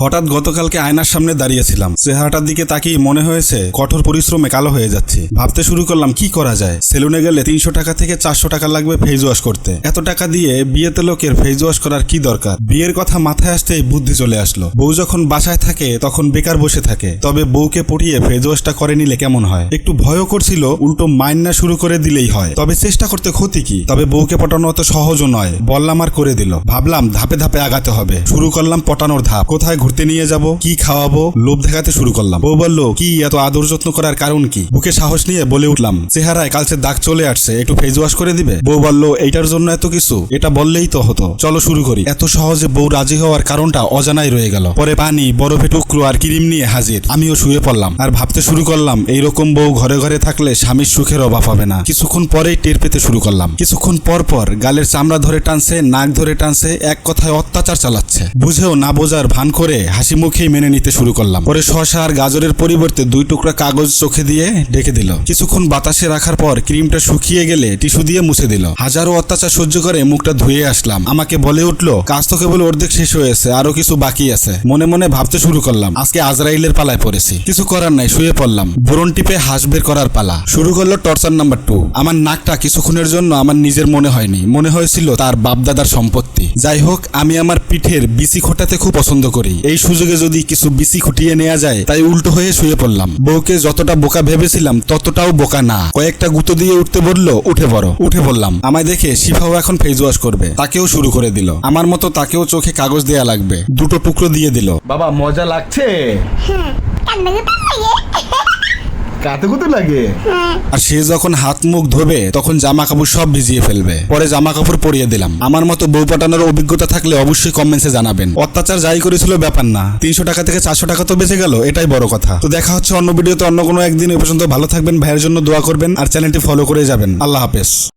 হঠাৎ গতকালকে আয়নার সামনে দাঁড়িয়েছিলাম। চেহারাটার দিকে তাকিয়ে মনে হয়েছে, কঠোর পরিশ্রমে কালো হয়ে যাচ্ছে। ভাবতে শুরু করলাম, কি করা যায়? সেলুনে গেলে তিনশো টাকা থেকে চারশো টাকা লাগবে ফেস ওয়াশ করতে। এত টাকা দিয়ে বিয়েতে লোকের ফেস ওয়াশ করার কি দরকার? বিয়ের কথা মাথায় আসতেই বুদ্ধি চলে আসলো। বউ যখন বাসায় থাকে, তখন বেকার বসে থাকে। তবে বউকে পটিয়ে ফেস ওয়াশটা করে নিলে কেমন হয়? একটু ভয়ও করছিল, উল্টো মাইন্না শুরু করে দিলেই হয়। তবে চেষ্টা করতে ক্ষতি কি? তবে বউকে পটানো অত সহজও নয়। বললাম আর করে দিল। ভাবলাম, ধাপে ধাপে আগাতে হবে। শুরু করলাম পটানোর ধাপ। কোথায় ঘুরতে নিয়ে যাব, কি খাওয়াবো, লোভ দেখাতে শুরু করলাম। বউ বলল, কি, এত আদর যত্ন করার কারণ কি? বুকে সাহস নিয়ে বলে উঠলাম, চেহারায় কালচে দাগ চলে আসছে, একটু ফেস ওয়াশ করে দিবে? বউ বলল, এইটার জন্য এত কিছু, এটা বললেই তো হতো। চলো শুরু করি। এত সহজে বউ রাজি হওয়ার কারণটা অজানাই রয়ে গেল। পরে পানি, বরফে টুকরো আর ক্রিম নিয়ে হাজির, আমিও শুয়ে পড়লাম। আর ভাবতে শুরু করলাম, এইরকম বউ ঘরে ঘরে থাকলে স্বামীর সুখের অভাব হবে না। কিছুক্ষণ পরেই টের পেতে শুরু করলাম। কিছুক্ষণ পর পর গালের চামড়া ধরে টানছে, নাক ধরে টানছে, এক কথায় অত্যাচার চালাচ্ছে। বুঝেও না বোঝার ভান করে হাসি মুখেই মেনে নিতে শুরু করলাম। পরে শশা আর গাজরের পরিবর্তে দুই টুকরা কাগজ চোখে দিয়ে ঢেকে দিল। কিছুক্ষণ বাতাসে রাখার পর ক্রিমটা শুকিয়ে গেলে টিস্যু দিয়ে মুছে দিল। হাজারো অত্যাচার সহ্য করে মুখটা ধুয়ে আসলাম। আমাকে বলে উঠল, কাজ তো কেবল অর্ধেক শেষ হয়েছে আরও কিছু বাকি আছে। মনে মনে ভাবতে শুরু করলাম, আজকে আজরাইলের পালায় পড়েছি। কিছু করার নাই, শুয়ে পড়লাম। বোরন টিপে হাঁস বের করার পালা। শুরু করল টর্চার নাম্বার টু। আমার নাকটা কিছুক্ষণের জন্য আমার নিজের মনে হয়নি। মনে হয়েছিল তার বাপদাদার সম্পত্তি। যাই হোক, আমি আমার পিঠের বিচি খোটাতে খুব পছন্দ করি। এই সুযোগে যদি কিছু বিসি খুটিয়ে নেওয়া যায় তাই উল্টো হয়ে শুয়ে পড়লাম। বউকে যতটা বোকা ভেবেছিলাম ততটাও বোকা না। কয়েকটা গুঁতো দিয়ে উঠতে বলল উঠে পড়ো। উঠে বললাম আমায় দেখে শিফাও এখন ফেস ওয়াশ করবে। তাকেও শুরু করে দিল। আমার মতো তাকেও চোখে কাগজ দেয়া লাগবে। দুটো টুকরো দিয়ে দিল। বাবা মজা লাগছে? কাতে কুতে লাগে। আর সে যখন হাত মুখ ধোবে, তখন জামা কাপড় সব ভিজিয়ে ফেলবে। পরে জামা কাপড় পরিয়ে দিলাম। আমার মতো বউ পাঠানোর অভিজ্ঞতা থাকলে অবশ্যই কমেন্টসে জানাবেন। অত্যাচার যাই করেছিল ব্যাপার না। তিনশো টাকা থেকে চারশো টাকা তো বেঁচে গেল, এটাই বড় কথা। তো দেখা হচ্ছে অন্য ভিডিওতে অন্য কোনো একদিন এ পর্যন্ত ভালো থাকবেন। ভাইয়ের জন্য দোয়া করবেন। আর চ্যানেলটি ফলো করে যাবেন। আল্লাহ হাফেজ।